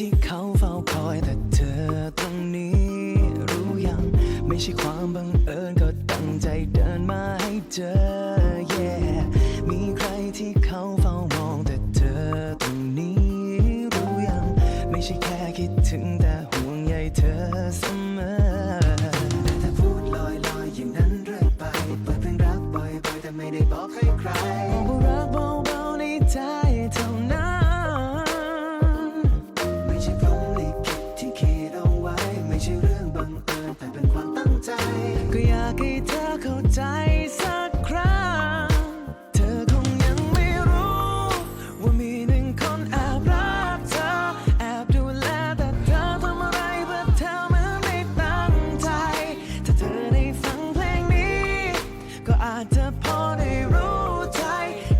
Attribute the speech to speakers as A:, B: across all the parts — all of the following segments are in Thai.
A: ที่เขาเฝ้าคอยแต่เธอตรงนี้ รู้ยัง ไม่ใช่ความบังเอิญก็ตั้งใจเดินมาให้เจอ เธอพอได้รู้ใจ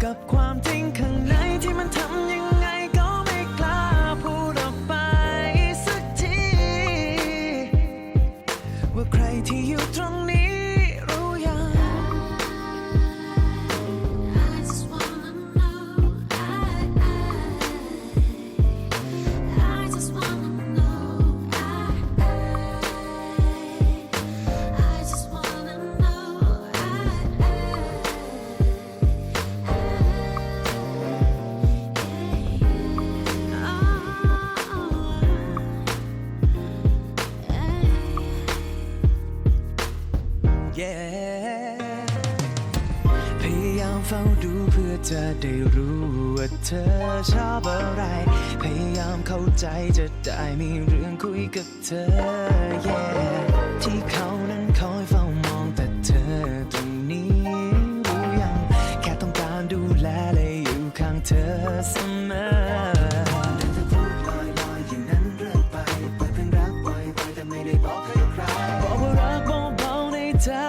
A: กับ yeah พยายามเฝ้าดูเพื่อจะได้รู้ว่าเธอชอบอะไร พยายามเข้าใจจะได้มีเรื่องคุยกับเธอ yeah ที่เขานั้นคอยเฝ้ามองแต่เธอตรงนี้รู้ยัง
B: แค่ต้
A: องการดูแลเลยอยู่ข้างเธอเสมอเใจ